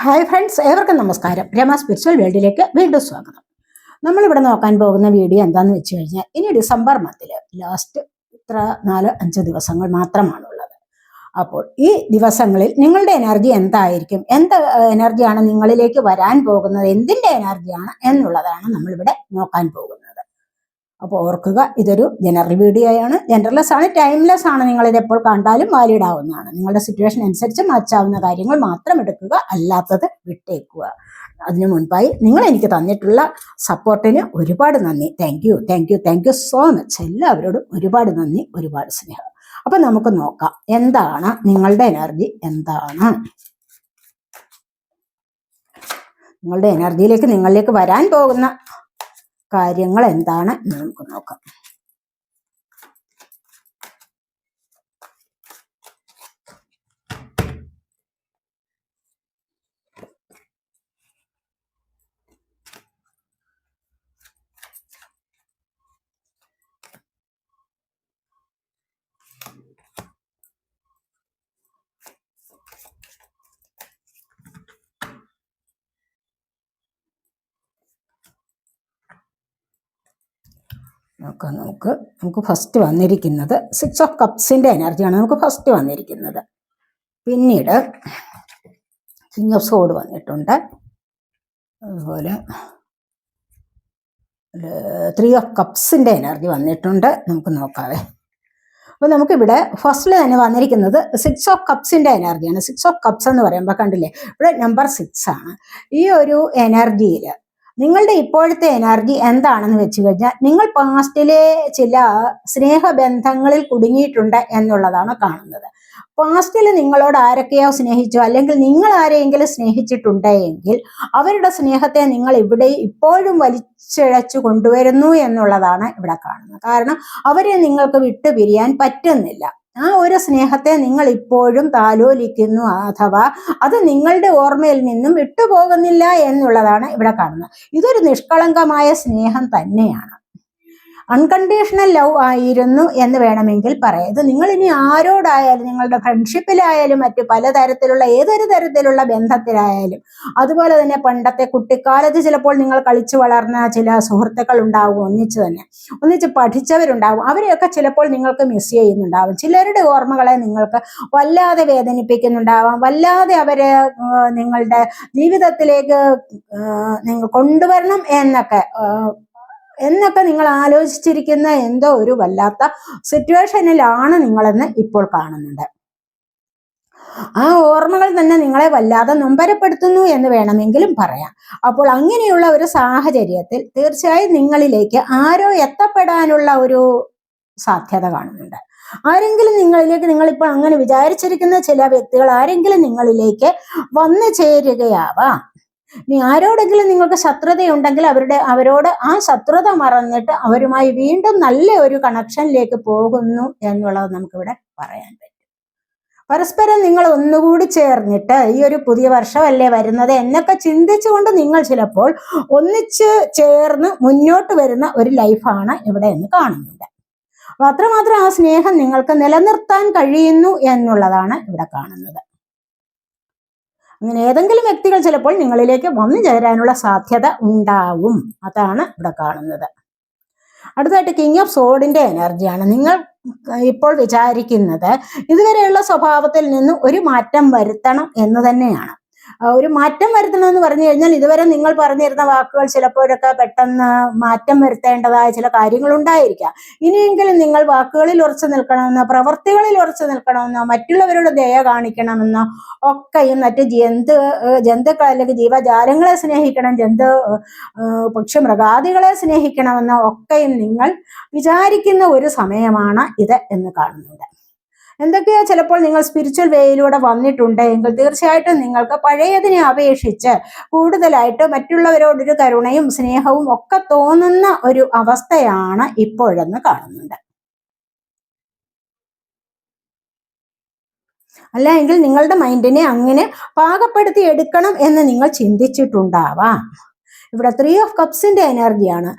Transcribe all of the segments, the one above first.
Hi friends ഏവർക്കും നമസ്കാരം. Rama spiritual വേൾഡിലേക്ക് വീണ്ടും സ്വാഗതം. നമ്മളിവിടെ നോക്കാൻ പോകുന്ന വീഡിയോ എന്താണെന്ന് വെച്ച് കഴിഞ്ഞാൽ ഇനി ഡിസംബർ മന്തിൽ ലാസ്റ്റ് ഇത്ര നാല് അഞ്ച് ദിവസങ്ങൾ മാത്രമാണുള്ളത്. അപ്പോൾ ഈ ദിവസങ്ങളിൽ നിങ്ങളുടെ എനർജി എന്തായിരിക്കും? എന്ത് എനർജിയാണ് നിങ്ങളിലേക്ക് വരാൻ പോകുന്നത്? എന്തിന്റെ എനർജിയാണ് എന്നുള്ളതാണ് നമ്മളിവിടെ നോക്കാൻ പോകുന്നത്. അപ്പോൾ ഓർക്കുക ഇതൊരു ജനറൽ വീഡിയോയാണ് ജനറൽലെസ് ആണ് ടൈംലെസ് ആണ്. നിങ്ങൾ ഇത് എപ്പോൾ കണ്ടാലും വാലിഡ് ആവുന്നതാണ്. നിങ്ങളുടെ സിറ്റുവേഷൻ അനുസരിച്ച് മാച്ചാവുന്ന കാര്യങ്ങൾ മാത്രം എടുക്കുക അല്ലാത്തത് വിട്ടേക്കുക. അതിനു മുൻപായി നിങ്ങൾ എനിക്ക് തന്നിട്ടുള്ള സപ്പോർട്ടിന് ഒരുപാട് നന്ദി. Thank you thank you thank you so much എല്ലാവരോടും ഒരുപാട് നന്ദി ഒരുപാട് സ്നേഹം. അപ്പൊ നമുക്ക് നോക്കാം എന്താണ് നിങ്ങളുടെ എനർജി എന്താണ്? നിങ്ങളുടെ എനർജിയിലേക്ക് നിങ്ങളിലേക്ക് വരാൻ പോകുന്ന കാര്യങ്ങൾ എന്താണ് എന്ന് നമുക്ക് നോക്കാം. നോക്കാം നമുക്ക് നമുക്ക് ഫസ്റ്റ് വന്നിരിക്കുന്നത് സിക്സ് ഓഫ് കപ്സിന്റെ എനർജിയാണ് നമുക്ക് ഫസ്റ്റ് വന്നിരിക്കുന്നത്. പിന്നീട് കിങ് ഓഫ് സോഡ് വന്നിട്ടുണ്ട്. അതുപോലെ ത്രീ ഓഫ് കപ്സിന്റെ എനർജി വന്നിട്ടുണ്ട്. നമുക്ക് നോക്കാവേ. അപ്പോൾ നമുക്കിവിടെ ഫസ്റ്റിൽ തന്നെ വന്നിരിക്കുന്നത് സിക്സ് ഓഫ് കപ്സിന്റെ എനർജിയാണ് സിക്സ് ഓഫ് കപ്സ് എന്ന് പറയുമ്പോൾ കണ്ടില്ലേ? ഇവിടെ നമ്പർ സിക്സ് ആണ്. ഈ ഒരു എനർജിയിൽ നിങ്ങളുടെ ഇപ്പോഴത്തെ എനർജി എന്താണെന്ന് വെച്ച് കഴിഞ്ഞാൽ നിങ്ങൾ പാസ്റ്റിലെ ചില സ്നേഹബന്ധങ്ങളിൽ കുടുങ്ങിയിട്ടുണ്ട് എന്നുള്ളതാണ് കാണുന്നത്. പാസ്റ്റിൽ നിങ്ങളോട് ആരൊക്കെയോ സ്നേഹിച്ചു അല്ലെങ്കിൽ നിങ്ങൾ ആരെയെങ്കിലും സ്നേഹിച്ചിട്ടുണ്ടെങ്കിൽ അവരുടെ സ്നേഹത്തെ നിങ്ങൾ ഇവിടെ ഇപ്പോഴും വലിച്ചിഴച്ചു കൊണ്ടുവരുന്നു എന്നുള്ളതാണ് ഇവിടെ കാണുന്നത്. കാരണം അവരെ നിങ്ങൾക്ക് വിട്ടുപിരിയാൻ പറ്റുന്നില്ല. ആ ഒരു സ്നേഹത്തെ നിങ്ങൾ ഇപ്പോഴും താലോലിക്കുന്നു അഥവാ അത് നിങ്ങളുടെ ഓർമ്മയിൽ നിന്നും വിട്ടുപോകുന്നില്ല എന്നുള്ളതാണ് ഇവിടെ കാണുന്നത്. ഇതൊരു നിഷ്കളങ്കമായ സ്നേഹം തന്നെയാണ്. അൺകണ്ടീഷണൽ ലവ് ആയിരുന്നു എന്ന് വേണമെങ്കിൽ പറയാം. ഇത് നിങ്ങൾ ഇനി ആരോടായാലും നിങ്ങളുടെ ഫ്രണ്ട്ഷിപ്പിലായാലും മറ്റു പലതരത്തിലുള്ള ഏതൊരു തരത്തിലുള്ള ബന്ധത്തിലായാലും അതുപോലെ തന്നെ പണ്ടത്തെ കുട്ടിക്കാലത്ത് ചിലപ്പോൾ നിങ്ങൾ കളിച്ചു വളർന്ന ചില സുഹൃത്തുക്കൾ ഉണ്ടാവും ഒന്നിച്ച് തന്നെ. ഒന്നിച്ച് പഠിച്ചവരുണ്ടാവും. അവരെയൊക്കെ ചിലപ്പോൾ നിങ്ങൾക്ക് മിസ് ചെയ്യുന്നുണ്ടാവും. ചിലരുടെ ഓർമ്മകളെ നിങ്ങൾക്ക് വല്ലാതെ വേദനിപ്പിക്കുന്നുണ്ടാവാം. വല്ലാതെ അവരെ നിങ്ങളുടെ ജീവിതത്തിലേക്ക് നിങ്ങൾ കൊണ്ടുവരണം എന്നൊക്കെ എന്നൊക്കെ നിങ്ങൾ ആലോചിച്ചിരിക്കുന്ന എന്തോ ഒരു വല്ലാത്ത സിറ്റുവേഷനിലാണ് നിങ്ങളെന്ന് ഇപ്പോൾ കാണുന്നുണ്ട്. ആ ഓർമ്മകൾ തന്നെ നിങ്ങളെ വല്ലാതെ നൊമ്പരപ്പെടുത്തുന്നു എന്ന് വേണമെങ്കിലും പറയാം. അപ്പോൾ അങ്ങനെയുള്ള ഒരു സാഹചര്യത്തിൽ തീർച്ചയായും നിങ്ങളിലേക്ക് ആരോ എത്തപ്പെടാനുള്ള ഒരു സാധ്യത കാണുന്നുണ്ട്. ആരെങ്കിലും നിങ്ങളിലേക്ക് നിങ്ങളിപ്പോൾ അങ്ങനെ വിചാരിച്ചിരിക്കുന്ന ചില വ്യക്തികൾ ആരെങ്കിലും നിങ്ങളിലേക്ക് വന്നു ചേരുകയാവാം. ഇനി ആരോടെങ്കിലും നിങ്ങൾക്ക് ശത്രുതയുണ്ടെങ്കിൽ അവരുടെ അവരോട് ആ ശത്രുത മറന്നിട്ട് അവരുമായി വീണ്ടും നല്ല ഒരു കണക്ഷനിലേക്ക് പോകുന്നു എന്നുള്ളത് നമുക്കിവിടെ പറയാൻ പറ്റും. പരസ്പരം നിങ്ങൾ ഒന്നുകൂടി ചേർന്നിട്ട് ഈ ഒരു പുതിയ വർഷമല്ലേ വരുന്നത് എന്നൊക്കെ ചിന്തിച്ചുകൊണ്ട് നിങ്ങൾ ചിലപ്പോൾ ഒന്നിച്ച് ചേർന്ന് മുന്നോട്ട് വരുന്ന ഒരു ലൈഫാണ് ഇവിടെ എന്ന് കാണുന്നുണ്ട്. അത്രമാത്രം ആ സ്നേഹം നിങ്ങൾക്ക് നിലനിർത്താൻ കഴിയുന്നു എന്നുള്ളതാണ് ഇവിടെ കാണുന്നത്. അങ്ങനെ ഏതെങ്കിലും വ്യക്തികൾ ചിലപ്പോൾ നിങ്ങളിലേക്ക് വന്നു ചേരാനുള്ള സാധ്യത ഉണ്ടാവും. അതാണ് ഇവിടെ കാണുന്നത്. അടുത്തായിട്ട് കിങ് ഓഫ് സോഡിന്റെ എനർജിയാണ് നിങ്ങൾ ഇപ്പോൾ വിചാരിക്കുന്നത് ഇതുവരെയുള്ള സ്വഭാവത്തിൽ നിന്ന് ഒരു മാറ്റം വരുത്തണം എന്ന് തന്നെയാണ്. ഒരു മാറ്റം വരുത്തണമെന്ന് പറഞ്ഞു കഴിഞ്ഞാൽ ഇതുവരെ നിങ്ങൾ പറഞ്ഞിരുന്ന വാക്കുകൾ ചിലപ്പോഴൊക്കെ പെട്ടെന്ന് മാറ്റം വരുത്തേണ്ടതായ ചില കാര്യങ്ങൾ ഉണ്ടായിരിക്കാം ഇനിയെങ്കിലും നിങ്ങൾ വാക്കുകളിൽ ഉറച്ചു നിൽക്കണമെന്നോ പ്രവൃത്തികളിൽ ഉറച്ചു നിൽക്കണമെന്നോ മറ്റുള്ളവരോട് ദയ കാണിക്കണമെന്നോ ഒക്കെയും മറ്റ് ജന്തു ജന്തുക്കൾ അല്ലെങ്കിൽ ജീവജാലങ്ങളെ സ്നേഹിക്കണം ജന്തു പക്ഷി മൃഗാദികളെ സ്നേഹിക്കണമെന്നോ ഒക്കെയും നിങ്ങൾ വിചാരിക്കുന്ന ഒരു സമയമാണ് ഇത് എന്ന് കാണുന്നുണ്ട്. എന്തൊക്കെയോ ചിലപ്പോൾ നിങ്ങൾ സ്പിരിച്വൽ വേയിലൂടെ വന്നിട്ടുണ്ട്. എങ്കിൽ തീർച്ചയായിട്ടും നിങ്ങൾക്ക് പഴയതിനെ അപേക്ഷിച്ച് കൂടുതലായിട്ട് മറ്റുള്ളവരോടൊരു കരുണയും സ്നേഹവും ഒക്കെ തോന്നുന്ന ഒരു അവസ്ഥയാണ് ഇപ്പോഴെന്ന് കാണുന്നുണ്ട്. അല്ല എങ്കിൽ നിങ്ങളുടെ മൈൻഡിനെ അങ്ങനെ പാകപ്പെടുത്തി എടുക്കണം എന്ന് നിങ്ങൾ ചിന്തിച്ചിട്ടുണ്ടാവാം. ഇവിടെ ത്രീ ഓഫ് കപ്സിന്റെ എനർജിയാണ്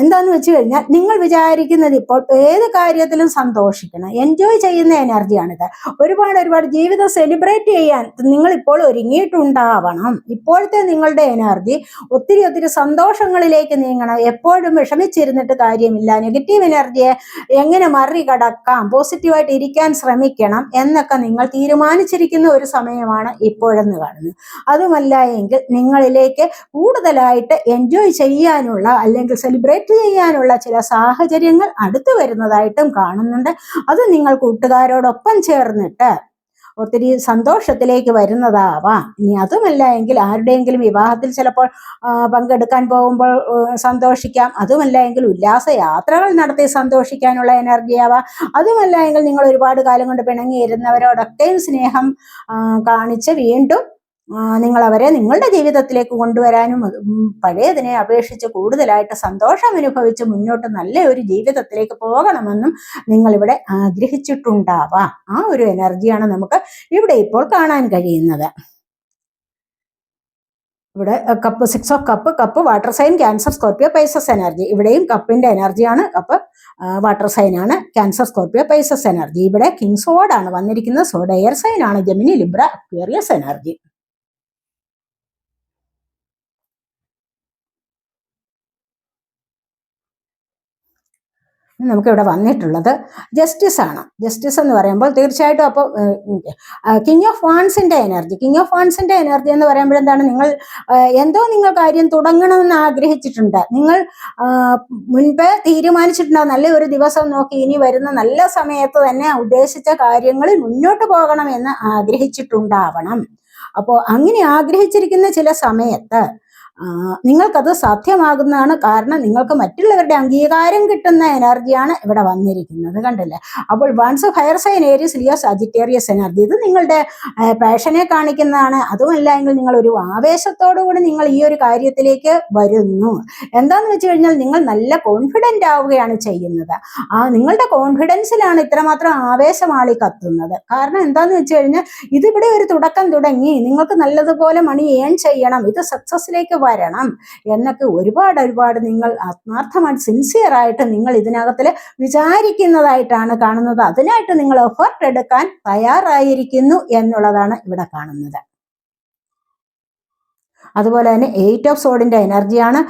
എന്താന്ന് വെച്ച് കഴിഞ്ഞാൽ നിങ്ങൾ വിചാരിക്കുന്നത് ഇപ്പോൾ ഏത് കാര്യത്തിലും സന്തോഷിക്കണം. എൻജോയ് ചെയ്യുന്ന എനർജിയാണിത് ഒരുപാട് ഒരുപാട് ജീവിതം സെലിബ്രേറ്റ് ചെയ്യാൻ നിങ്ങൾ ഇപ്പോൾ ഒരുങ്ങിയിട്ടുണ്ടാവണം. ഇപ്പോഴത്തെ നിങ്ങളുടെ എനർജി ഒത്തിരി ഒത്തിരി സന്തോഷങ്ങളിലേക്ക് നീങ്ങണം. എപ്പോഴും വിഷമിച്ചിരുന്നിട്ട് കാര്യമില്ല. നെഗറ്റീവ് എനർജിയെ എങ്ങനെ മറികടക്കാം? പോസിറ്റീവായിട്ട് ഇരിക്കാൻ ശ്രമിക്കണം എന്നൊക്കെ നിങ്ങൾ തീരുമാനിച്ചിരിക്കുന്ന ഒരു സമയമാണ് ഇപ്പോഴെന്ന് കാണുന്നത്. അതുമല്ല എങ്കിൽ നിങ്ങളിലേക്ക് കൂടുതലായിട്ട് എൻജോയ് ചെയ്യാനുള്ള അല്ലെങ്കിൽ സെലിബ്രേറ്റ് ചെയ്യാനുള്ള ചില സാഹചര്യങ്ങൾ അടുത്തു വരുന്നതായിട്ടും കാണുന്നുണ്ട്. അത് നിങ്ങൾ കൂട്ടുകാരോടൊപ്പം ചേർന്നിട്ട് ഒത്തിരി സന്തോഷത്തിലേക്ക് വരുന്നതാവാം. ഇനി അതുമല്ല എങ്കിൽ ആരുടെയെങ്കിലും വിവാഹത്തിൽ ചിലപ്പോൾ പങ്കെടുക്കാൻ പോകുമ്പോൾ സന്തോഷിക്കാം. അതുമല്ല എങ്കിൽ ഉല്ലാസ യാത്രകൾ നടത്തി സന്തോഷിക്കാനുള്ള എനർജി ആവാം. അതുമല്ല എങ്കിൽ നിങ്ങൾ ഒരുപാട് കാലം കൊണ്ട് പിണങ്ങിയിരുന്നവരോടൊക്കെയും സ്നേഹം കാണിച്ച് വീണ്ടും നിങ്ങൾ അവരെ നിങ്ങളുടെ ജീവിതത്തിലേക്ക് കൊണ്ടുവരാനും പഴയതിനെ അപേക്ഷിച്ച് കൂടുതലായിട്ട് സന്തോഷം അനുഭവിച്ച് മുന്നോട്ട് നല്ല ഒരു ജീവിതത്തിലേക്ക് പോകണമെന്നും നിങ്ങളിവിടെ ആഗ്രഹിച്ചിട്ടുണ്ടാവാം. ആ ഒരു എനർജിയാണ് നമുക്ക് ഇവിടെ ഇപ്പോൾ കാണാൻ കഴിയുന്നത്. ഇവിടെ cup six of cup cup water sign Cancer Scorpio Pisces energy ഇവിടെയും കപ്പിന്റെ എനർജിയാണ് കപ്പ് വാട്ടർ സൈൻ ആണ് ക്യാൻസർ സ്കോർപ്പിയോ പൈസസ് എനർജി ഇവിടെ കിങ്സ് ആണ് വന്നിരിക്കുന്നത്. സോഡ് എയർ സൈൻ ആണ് ജമിനി ലിബ്ര അക്വേറിയസ് എനർജി നമുക്കിവിടെ വന്നിട്ടുള്ളത് ജസ്റ്റിസ് ആണ്. ജസ്റ്റിസ് എന്ന് പറയുമ്പോൾ തീർച്ചയായിട്ടും അപ്പോൾ കിങ് ഓഫ് വാൺസിന്റെ എനർജി കിങ് ഓഫ് വാൺസിന്റെ എനർജി എന്ന് പറയുമ്പോൾ എന്താണ്? നിങ്ങൾ എന്തോ നിങ്ങൾ കാര്യം തുടങ്ങണമെന്ന് ആഗ്രഹിച്ചിട്ടുണ്ട്. നിങ്ങൾ മുൻപേ തീരുമാനിച്ചിട്ടുണ്ടാവും. നല്ല ഒരു ദിവസം നോക്കി ഇനി വരുന്ന നല്ല സമയത്ത് തന്നെ ഉദ്ദേശിച്ച കാര്യങ്ങളിൽ മുന്നോട്ട് പോകണം എന്ന് ആഗ്രഹിച്ചിട്ടുണ്ടാവണം. അപ്പോൾ അങ്ങനെ ആഗ്രഹിച്ചിരിക്കുന്ന ചില സമയത്ത് നിങ്ങൾക്കത് സാധ്യമാകുന്നതാണ് കാരണം നിങ്ങൾക്ക് മറ്റുള്ളവരുടെ അംഗീകാരം കിട്ടുന്ന എനർജിയാണ് ഇവിടെ വന്നിരിക്കുന്നത് കണ്ടില്ലേ? അപ്പോൾ wands fire sign Aries Leo Sagittarius energy ഇത് നിങ്ങളുടെ പാഷനെ കാണിക്കുന്നതാണ്. അതുമല്ല എങ്കിൽ നിങ്ങൾ ഒരു ആവേശത്തോടുകൂടി നിങ്ങൾ ഈ ഒരു കാര്യത്തിലേക്ക് വരുന്നു. എന്താന്ന് വെച്ച് കഴിഞ്ഞാൽ നിങ്ങൾ നല്ല കോൺഫിഡന്റ് ആവുകയാണ് ചെയ്യുന്നത്. ആ നിങ്ങളുടെ കോൺഫിഡൻസിലാണ് ഇത്രമാത്രം ആവേശമാളി കത്തുന്നത്. കാരണം എന്താന്ന് വെച്ച് കഴിഞ്ഞാൽ ഇതിവിടെ ഒരു തുടക്കം തുടങ്ങി. നിങ്ങൾക്ക് നല്ലതുപോലെ മണി ഏൺ ചെയ്യണം. ഇത് സക്സസിലേക്ക് വരണം. എന്നൊക്കെ ഒരുപാട് ഒരുപാട് നിങ്ങൾ ആത്മാർത്ഥമായിട്ട് സിൻസിയറായിട്ട് നിങ്ങൾ ഇതിനകത്തിൽ വിചാരിക്കുന്നതായിട്ടാണ് കാണുന്നത്. അതിനായിട്ട് നിങ്ങൾ എഫേർട്ട് എടുക്കാൻ തയ്യാറായിരിക്കുന്നു എന്നുള്ളതാണ് ഇവിടെ കാണുന്നത്. അതുപോലെ തന്നെ എയ്റ്റ് ഓഫ് സോഡിന്റെ എനർജിയാണ്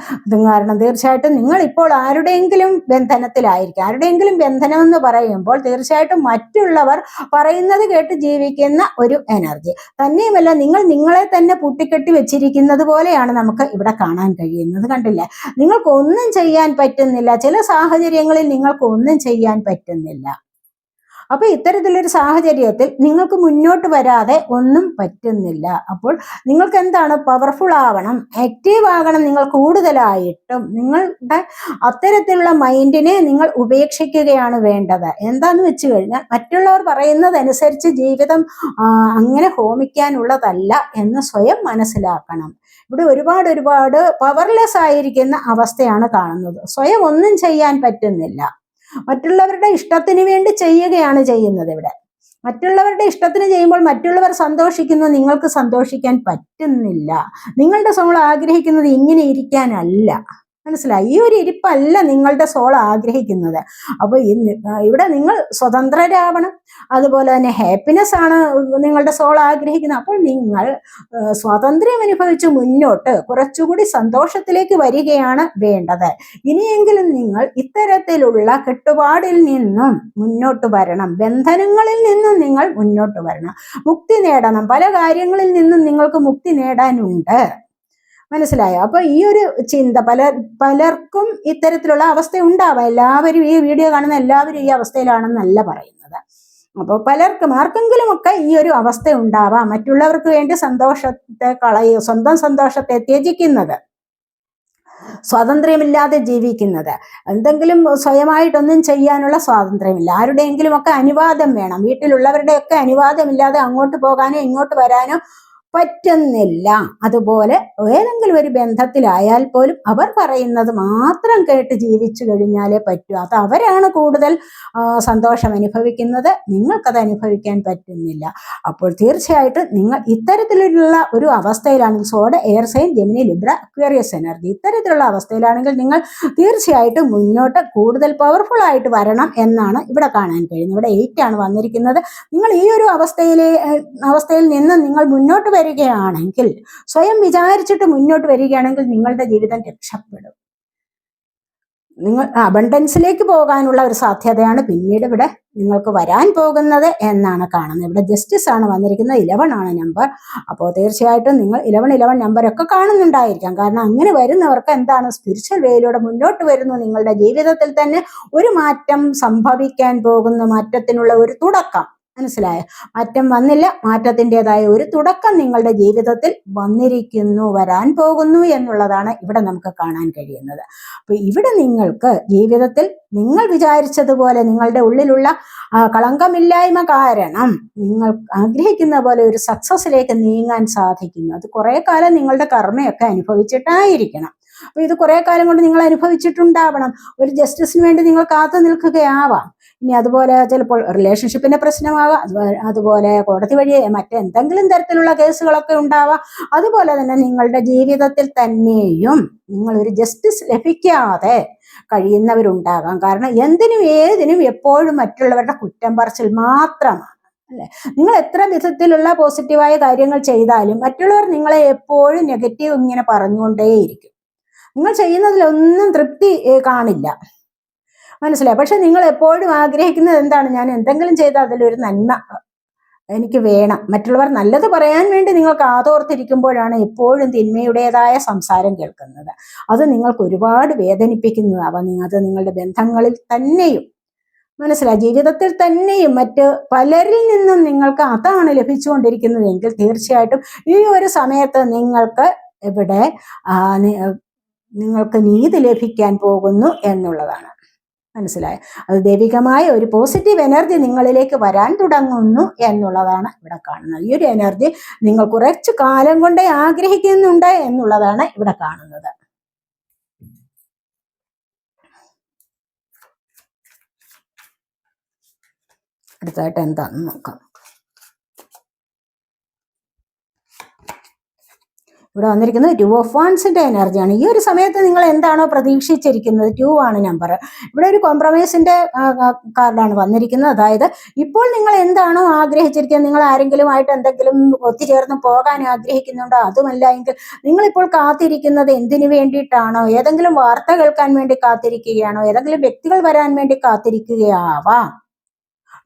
കാരണം തീർച്ചയായിട്ടും നിങ്ങൾ ഇപ്പോൾ ആരുടെയെങ്കിലും ബന്ധനത്തിലായിരിക്കും. ആരുടെയെങ്കിലും ബന്ധനം എന്ന് പറയുമ്പോൾ തീർച്ചയായിട്ടും മറ്റുള്ളവർ പറയുന്നത് കേട്ട് ജീവിക്കുന്ന ഒരു എനർജി തന്നെയുമല്ല നിങ്ങൾ നിങ്ങളെ തന്നെ പൂട്ടിക്കെട്ടി വെച്ചിരിക്കുന്നത് പോലെയാണ് നമുക്ക് ഇവിടെ കാണാൻ കഴിയുന്നത്. കണ്ടില്ല? നിങ്ങൾക്ക് ഒന്നും ചെയ്യാൻ പറ്റുന്നില്ല. ചില സാഹചര്യങ്ങളിൽ നിങ്ങൾക്ക് ഒന്നും ചെയ്യാൻ പറ്റുന്നില്ല. അപ്പൊ ഇത്തരത്തിലൊരു സാഹചര്യത്തിൽ നിങ്ങൾക്ക് മുന്നോട്ട് വരാതെ ഒന്നും പറ്റുന്നില്ല. അപ്പോൾ നിങ്ങൾക്ക് എന്താണ്? പവർഫുൾ ആവണം ആക്റ്റീവ് ആകണം നിങ്ങൾ കൂടുതലായിട്ടും. നിങ്ങളുടെ അത്തരത്തിലുള്ള മൈൻഡിനെ നിങ്ങൾ ഉപേക്ഷിക്കുകയാണ് വേണ്ടത്. എന്താന്ന് വെച്ച് കഴിഞ്ഞാൽ മറ്റുള്ളവർ പറയുന്നതനുസരിച്ച് ജീവിതം അങ്ങനെ ഹോമിക്കാനുള്ളതല്ല എന്ന് സ്വയം മനസ്സിലാക്കണം. ഇവിടെ ഒരുപാട് ഒരുപാട് പവർലെസ് ആയിരിക്കുന്ന അവസ്ഥയാണ് കാണുന്നത്. സ്വയം ഒന്നും ചെയ്യാൻ പറ്റുന്നില്ല. മറ്റുള്ളവരുടെ ഇഷ്ടത്തിന് വേണ്ടി ചെയ്യുകയാണ് ചെയ്യുന്നത് ഇവിടെ. മറ്റുള്ളവരുടെ ഇഷ്ടത്തിന് ചെയ്യുമ്പോൾ മറ്റുള്ളവർ സന്തോഷിക്കുന്നു നിങ്ങൾക്ക് സന്തോഷിക്കാൻ പറ്റുന്നില്ല. നിങ്ങളുടെ സോൾ ആഗ്രഹിക്കുന്നത് ഇങ്ങനെ ഇരിക്കാനല്ല. മനസ്സിലായി? ഈ ഒരു ഇരിപ്പല്ല നിങ്ങളുടെ സോൾ ആഗ്രഹിക്കുന്നത്. അപ്പോൾ ഇവിടെ നിങ്ങൾ സ്വതന്ത്രരാവണം. അതുപോലെ തന്നെ ഹാപ്പിനെസ് ആണ് നിങ്ങളുടെ സോൾ ആഗ്രഹിക്കുന്നത്. അപ്പോൾ നിങ്ങൾ സ്വാതന്ത്ര്യം അനുഭവിച്ച് മുന്നോട്ട് കുറച്ചുകൂടി സന്തോഷത്തിലേക്ക് വരികയാണ് വേണ്ടത്. ഇനിയെങ്കിലും നിങ്ങൾ ഇത്തരത്തിലുള്ള കെട്ടുപാടിൽ നിന്നും മുന്നോട്ട് വരണം. ബന്ധനങ്ങളിൽ നിന്നും നിങ്ങൾ മുന്നോട്ട് വരണം. മുക്തി നേടണം. പല കാര്യങ്ങളിൽ നിന്നും നിങ്ങൾക്ക് മുക്തി നേടാനുണ്ട്. മനസ്സിലായോ? അപ്പൊ ഈ ഒരു ചിന്ത പല പലർക്കും ഇത്തരത്തിലുള്ള അവസ്ഥ ഉണ്ടാവാം. എല്ലാവരും ഈ വീഡിയോ കാണുന്ന എല്ലാവരും ഈ അവസ്ഥയിലാണെന്നല്ല പറയുന്നത്. അപ്പോൾ പലർക്കും ആർക്കെങ്കിലും ഒക്കെ ഈ ഒരു അവസ്ഥ ഉണ്ടാവാം. മറ്റുള്ളവർക്ക് വേണ്ടി സന്തോഷത്തെ കളയുക സ്വന്തം സന്തോഷത്തെ ത്യജിക്കുന്നത് സ്വാതന്ത്ര്യമില്ലാതെ ജീവിക്കുന്നത് എന്തെങ്കിലും സ്വയമായിട്ടൊന്നും ചെയ്യാനുള്ള സ്വാതന്ത്ര്യമില്ല. ആരുടെയെങ്കിലും ഒക്കെ അനുവാദം വേണം. വീട്ടിലുള്ളവരുടെയൊക്കെ അനുവാദമില്ലാതെ അങ്ങോട്ട് പോകാനോ ഇങ്ങോട്ട് വരാനോ പറ്റുന്നില്ല. അതുപോലെ ഏതെങ്കിലും ഒരു ബന്ധത്തിലായാൽ പോലും അവർ പറയുന്നത് മാത്രം കേട്ട് ജീവിച്ചു കഴിഞ്ഞാലേ പറ്റൂ. അത് അവരാണ് കൂടുതൽ സന്തോഷം അനുഭവിക്കുന്നത്. നിങ്ങൾക്കത് അനുഭവിക്കാൻ പറ്റുന്നില്ല. അപ്പോൾ തീർച്ചയായിട്ടും നിങ്ങൾ ഇത്തരത്തിലുള്ള ഒരു അവസ്ഥയിലാണെങ്കിൽ swords air sign Gemini Libra Aquarius energy ഇത്തരത്തിലുള്ള അവസ്ഥയിലാണെങ്കിൽ നിങ്ങൾ തീർച്ചയായിട്ടും മുന്നോട്ട് കൂടുതൽ പവർഫുൾ ആയിട്ട് വരണം എന്നാണ് ഇവിടെ കാണാൻ കഴിയുന്നത്. ഇവിടെ എയ്റ്റ് ആണ് വന്നിരിക്കുന്നത്. നിങ്ങൾ ഈ ഒരു അവസ്ഥയിലെ അവസ്ഥയിൽ നിന്ന് നിങ്ങൾ മുന്നോട്ട് വരികയാണെങ്കിൽ സ്വയം വിചാരിച്ചിട്ട് മുന്നോട്ട് വരികയാണെങ്കിൽ നിങ്ങളുടെ ജീവിതം രക്ഷപ്പെടും. നിങ്ങൾ അബണ്ടൻസിലേക്ക് പോകാനുള്ള ഒരു സാധ്യതയാണ് പിന്നീട് ഇവിടെ നിങ്ങൾക്ക് വരാൻ പോകുന്നത് എന്നാണ് കാണുന്നത്. ഇവിടെ ജസ്റ്റിസ് ആണ് വന്നിരിക്കുന്നത്. ഇലവൺ ആണ് നമ്പർ അപ്പോൾ തീർച്ചയായിട്ടും നിങ്ങൾ ഇലവൺ ഇലവൺ നമ്പറൊക്കെ കാണുന്നുണ്ടായിരിക്കാം. കാരണം അങ്ങനെ വരുന്നവർക്ക് എന്താണ്? സ്പിരിച്വൽ വേയിലൂടെ മുന്നോട്ട് വരുന്നു. നിങ്ങളുടെ ജീവിതത്തിൽ തന്നെ ഒരു മാറ്റം സംഭവിക്കാൻ പോകുന്ന മാറ്റത്തിനുള്ള ഒരു തുടക്കം. മനസ്സിലായോ? മാറ്റം വന്നില്ല മാറ്റത്തിന്റെതായ ഒരു തുടക്കം നിങ്ങളുടെ ജീവിതത്തിൽ വന്നിരിക്കുന്നു വരാൻ പോകുന്നു എന്നുള്ളതാണ് ഇവിടെ നമുക്ക് കാണാൻ കഴിയുന്നത്. അപ്പൊ ഇവിടെ നിങ്ങൾക്ക് ജീവിതത്തിൽ നിങ്ങൾ വിചാരിച്ചതുപോലെ നിങ്ങളുടെ ഉള്ളിലുള്ള കളങ്കമില്ലായ്മ കാരണം നിങ്ങൾ ആഗ്രഹിക്കുന്ന പോലെ ഒരു സക്സസിലേക്ക് നീങ്ങാൻ സാധിക്കുന്നു. അത് കുറെ കാലം നിങ്ങളുടെ കർമ്മയൊക്കെ അനുഭവിച്ചിട്ടായിരിക്കണം. അപ്പൊ ഇത് കുറെ കാലം കൊണ്ട് നിങ്ങൾ അനുഭവിച്ചിട്ടുണ്ടാവണം. ഒരു ജസ്റ്റിസിന് വേണ്ടി നിങ്ങൾ കാത്തു നിൽക്കുകയാവാം. ഇനി അതുപോലെ ചിലപ്പോൾ റിലേഷൻഷിപ്പിന്റെ പ്രശ്നമാകാം. അതുപോലെ അതുപോലെ കോടതി വഴി മറ്റെന്തെങ്കിലും തരത്തിലുള്ള കേസുകളൊക്കെ ഉണ്ടാവാം. അതുപോലെ തന്നെ നിങ്ങളുടെ ജീവിതത്തിൽ തന്നെയും നിങ്ങൾ ഒരു ജസ്റ്റിസ് ലഭിക്കാതെ കഴിയുന്നവരുണ്ടാകാം. കാരണം എന്തിനും ഏതിനും എപ്പോഴും മറ്റുള്ളവരുടെ കുറ്റം പറച്ചിൽ മാത്രമാണ്. അല്ലെ? നിങ്ങൾ എത്ര വിധത്തിലുള്ള പോസിറ്റീവായ കാര്യങ്ങൾ ചെയ്താലും മറ്റുള്ളവർ നിങ്ങളെ എപ്പോഴും നെഗറ്റീവ് ഇങ്ങനെ പറഞ്ഞുകൊണ്ടേയിരിക്കും. നിങ്ങൾ ചെയ്യുന്നതിലൊന്നും തൃപ്തി കാണില്ല. മനസ്സിലായി. പക്ഷെ നിങ്ങൾ എപ്പോഴും ആഗ്രഹിക്കുന്നത് എന്താണ്? ഞാൻ എന്തെങ്കിലും ചെയ്ത അതിലൊരു നന്മ എനിക്ക് വേണം. മറ്റുള്ളവർ നല്ലത് പറയാൻ വേണ്ടി നിങ്ങൾ കാതോർത്തിരിക്കുമ്പോഴാണ് എപ്പോഴും തിന്മയുടേതായ സംസാരം കേൾക്കുന്നത്. അത് നിങ്ങൾക്ക് ഒരുപാട് വേദനിപ്പിക്കുന്നതാവാം നിങ്ങൾ അത് നിങ്ങളുടെ ബന്ധങ്ങളിൽ തന്നെയും മനസ്സിലായി? ജീവിതത്തിൽ തന്നെയും മറ്റ് പലരിൽ നിന്നും നിങ്ങൾക്ക് അതാണ് ലഭിച്ചുകൊണ്ടിരിക്കുന്നതെങ്കിൽ തീർച്ചയായിട്ടും ഈ ഒരു സമയത്ത് നിങ്ങൾക്ക് ഇവിടെ നിങ്ങൾക്ക് നീതി ലഭിക്കാൻ പോകുന്നു എന്നുള്ളതാണ്. മനസ്സിലായോ? അത് ദൈവികമായ ഒരു പോസിറ്റീവ് എനർജി നിങ്ങളിലേക്ക് വരാൻ തുടങ്ങുന്നു എന്നുള്ളതാണ് ഇവിടെ കാണുന്നത്. ഈ ഒരു എനർജി നിങ്ങൾ കുറച്ചു കാലം കൊണ്ടേ ആഗ്രഹിക്കുന്നുണ്ട് എന്നുള്ളതാണ് ഇവിടെ കാണുന്നത്. അടുത്തായിട്ട് എന്താണെന്ന് നോക്കാം. ഇവിടെ വന്നിരിക്കുന്നത് ടു ഓഫ് വൺസിന്റെ എനർജിയാണ്. ഈ ഒരു സമയത്ത് നിങ്ങൾ എന്താണോ പ്രതീക്ഷിച്ചിരിക്കുന്നത്? ടു ആണ് നമ്പർ ഇവിടെ ഒരു കോംപ്രമൈസിന്റെ കാർഡാണ് വന്നിരിക്കുന്നത്. അതായത് ഇപ്പോൾ നിങ്ങൾ എന്താണോ ആഗ്രഹിച്ചിരിക്കുന്നത്? നിങ്ങൾ ആരെങ്കിലുമായിട്ട് എന്തെങ്കിലും ഒത്തുചേർന്ന് പോകാൻ ആഗ്രഹിക്കുന്നുണ്ടോ? അതുമല്ല എങ്കിൽ നിങ്ങളിപ്പോൾ കാത്തിരിക്കുന്നത് എന്തിനു വേണ്ടിയിട്ടാണോ? ഏതെങ്കിലും വാർത്ത കേൾക്കാൻ വേണ്ടി കാത്തിരിക്കുകയാണോ? ഏതെങ്കിലും വ്യക്തികൾ വരാൻ വേണ്ടി കാത്തിരിക്കുകയാവാം.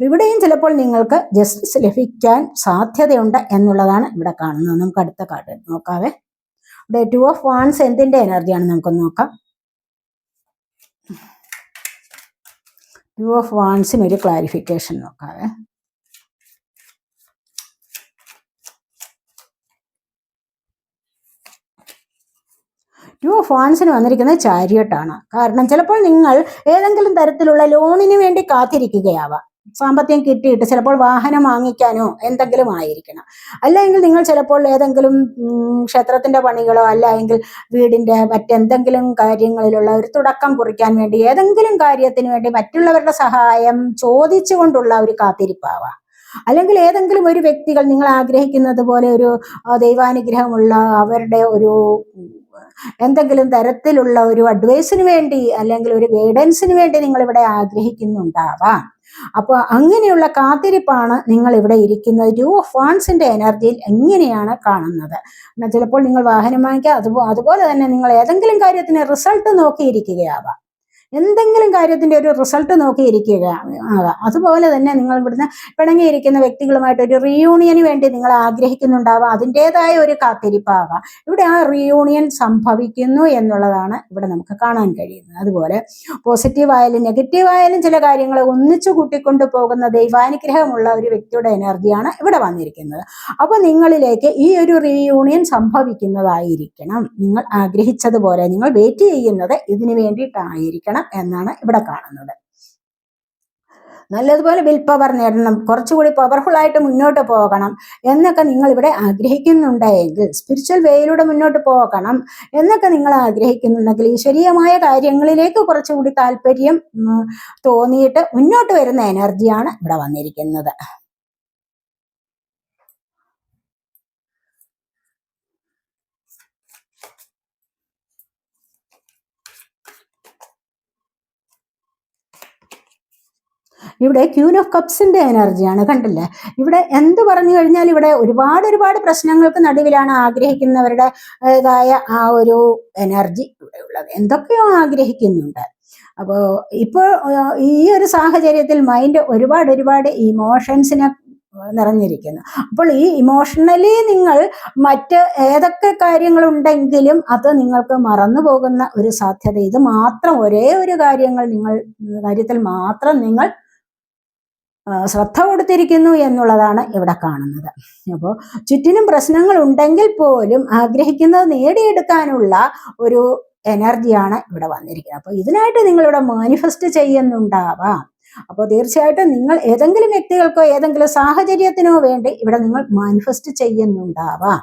ഇവിടെയും ചിലപ്പോൾ നിങ്ങൾക്ക് ജസ്റ്റിസ് ലഭിക്കാൻ സാധ്യതയുണ്ട് എന്നുള്ളതാണ് ഇവിടെ കാണുന്നത്. നമുക്ക് അടുത്ത കാർഡ് നോക്കാവേ. ഇവിടെ ടു ഓഫ് വാൺസ് എന്തിന്റെ എനർജിയാണ് നമുക്കൊന്ന് നോക്കാം. ടു ഓഫ് വാൺസിന് ഒരു ക്ലാരിഫിക്കേഷൻ നോക്കാവേ. ടു ഓഫ് വാൺസിന് വന്നിരിക്കുന്നത് ചാരിയട്ടാണ് കാരണം ചിലപ്പോൾ നിങ്ങൾ ഏതെങ്കിലും തരത്തിലുള്ള ലോണിന് വേണ്ടി കാത്തിരിക്കുകയാവാം. സാമ്പത്തികം കിട്ടിയിട്ട് ചിലപ്പോൾ വാഹനം വാങ്ങിക്കാനോ എന്തെങ്കിലും ആയിരിക്കണം. അല്ലെങ്കിൽ നിങ്ങൾ ചിലപ്പോൾ ഏതെങ്കിലും ക്ഷേത്രത്തിന്റെ പണികളോ അല്ലെങ്കിൽ വീടിന്റെ മറ്റെന്തെങ്കിലും കാര്യങ്ങളിലുള്ള ഒരു തുടക്കം കുറിക്കാൻ വേണ്ടി ഏതെങ്കിലും കാര്യത്തിന് വേണ്ടി മറ്റുള്ളവരുടെ സഹായം ചോദിച്ചുകൊണ്ടുള്ള ഒരു കാത്തിരിപ്പാവാം. അല്ലെങ്കിൽ ഏതെങ്കിലും ഒരു വ്യക്തികൾ നിങ്ങൾ ആഗ്രഹിക്കുന്നത് പോലെ ഒരു ദൈവാനുഗ്രഹമുള്ള അവരുടെ ഒരു എന്തെങ്കിലും തരത്തിലുള്ള ഒരു അഡ്വൈസിന് വേണ്ടി അല്ലെങ്കിൽ ഒരു ഗൈഡൻസിന് വേണ്ടി നിങ്ങൾ ഇവിടെ ആഗ്രഹിക്കുന്നുണ്ടാവാം. അപ്പോൾ അങ്ങനെയുള്ള കാത്തിരിപ്പാണ് നിങ്ങൾ ഇവിടെ ഇരിക്കുന്നത് ടു ഓഫ് വാൺസിന്റെ എനർജിയിൽ എങ്ങനെയാണ് കാണുന്നത്? എന്നാൽ ചിലപ്പോൾ നിങ്ങൾ വാഹനം വാങ്ങിക്കുക അതുപോലെ തന്നെ നിങ്ങൾ ഏതെങ്കിലും കാര്യത്തിന് റിസൾട്ട് നോക്കിയിരിക്കുകയാവാം. എന്തെങ്കിലും കാര്യത്തിന്റെ ഒരു റിസൾട്ട് നോക്കിയിരിക്കുക. അതുപോലെ തന്നെ നിങ്ങൾ ഇവിടുന്ന് പിണങ്ങിയിരിക്കുന്ന വ്യക്തികളുമായിട്ട് ഒരു റീയൂണിയന് വേണ്ടി നിങ്ങൾ ആഗ്രഹിക്കുന്നുണ്ടാവാം. അതിന്റെതായ ഒരു കാത്തിരിപ്പാകാം ഇവിടെ ആ റീയൂണിയൻ സംഭവിക്കുന്നു എന്നുള്ളതാണ് ഇവിടെ നമുക്ക് കാണാൻ കഴിയുന്നത്. അതുപോലെ പോസിറ്റീവായാലും നെഗറ്റീവായാലും ചില കാര്യങ്ങളെ ഒന്നിച്ചു കൂട്ടിക്കൊണ്ടു പോകുന്ന ദൈവാനുഗ്രഹമുള്ള ഒരു വ്യക്തിയുടെ എനർജിയാണ് ഇവിടെ വന്നിരിക്കുന്നത്. അപ്പോൾ നിങ്ങളിലേക്ക് ഈ ഒരു റീയൂണിയൻ സംഭവിക്കുന്നതായിരിക്കണം. നിങ്ങൾ ആഗ്രഹിച്ചതുപോലെ നിങ്ങൾ വെയിറ്റ് ചെയ്യുന്നത് ഇതിനു വേണ്ടിയിട്ടായിരിക്കണം. എന്നാണ് ഇവിടെ കാണുന്നത്. നല്ലതുപോലെ വിൽ പവർ നേടണം. കുറച്ചുകൂടി പവർഫുൾ ആയിട്ട് മുന്നോട്ട് പോകണം എന്നൊക്കെ നിങ്ങൾ ഇവിടെ ആഗ്രഹിക്കുന്നുണ്ടെങ്കിൽ സ്പിരിച്വൽ വേയിലൂടെ മുന്നോട്ട് പോകണം എന്നൊക്കെ നിങ്ങൾ ആഗ്രഹിക്കുന്നുണ്ടെങ്കിൽ ഈശ്വരീയമായ കാര്യങ്ങളിലേക്ക് കുറച്ചുകൂടി താല്പര്യം തോന്നിയിട്ട് മുന്നോട്ട് വരുന്ന എനർജിയാണ് ഇവിടെ വന്നിരിക്കുന്നത്. ഇവിടെ ക്യൂൻ ഓഫ് കപ്സിന്റെ എനർജിയാണ് കണ്ടില്ലേ? ഇവിടെ എന്ത് പറഞ്ഞു കഴിഞ്ഞാൽ ഇവിടെ ഒരുപാട് ഒരുപാട് പ്രശ്നങ്ങൾക്ക് നടുവിലാണ് ആഗ്രഹിക്കുന്നവരുടെ ആ ഒരു എനർജി ഇവിടെ ഉള്ളത്. എന്തൊക്കെയോ ആഗ്രഹിക്കുന്നുണ്ട്. അപ്പോൾ ഇപ്പോൾ ഈ ഒരു സാഹചര്യത്തിൽ മൈൻഡ് ഒരുപാട് ഒരുപാട് ഇമോഷൻസിനെ നിറഞ്ഞിരിക്കുന്നു. അപ്പോൾ ഈ ഇമോഷണലി നിങ്ങൾ മറ്റ് ഏതൊക്കെ കാര്യങ്ങളുണ്ടെങ്കിലും അത് നിങ്ങൾക്ക് മറന്നു പോകുന്ന ഒരു സാധ്യത. ഇത് മാത്രം ഒരേ ഒരു കാര്യങ്ങൾ നിങ്ങൾ കാര്യത്തിൽ മാത്രം നിങ്ങൾ ശ്രദ്ധ കൊടുത്തിരിക്കുന്നു എന്നുള്ളതാണ് ഇവിടെ കാണുന്നത്. അപ്പോൾ ചുറ്റിനും പ്രശ്നങ്ങൾ ഉണ്ടെങ്കിൽ പോലും ആഗ്രഹിക്കുന്നത് നേടിയെടുക്കാനുള്ള ഒരു എനർജിയാണ് ഇവിടെ വന്നിരിക്കുന്നത്. അപ്പോൾ ഇതിനായിട്ട് നിങ്ങളിവിടെ മാനിഫെസ്റ്റ് ചെയ്യുന്നുണ്ടാവാം. അപ്പോൾ തീർച്ചയായിട്ടും നിങ്ങൾ ഏതെങ്കിലും വ്യക്തികൾക്കോ ഏതെങ്കിലും സാഹചര്യത്തിനോ വേണ്ടി ഇവിടെ നിങ്ങൾ മാനിഫെസ്റ്റ് ചെയ്യുന്നുണ്ടാവാം.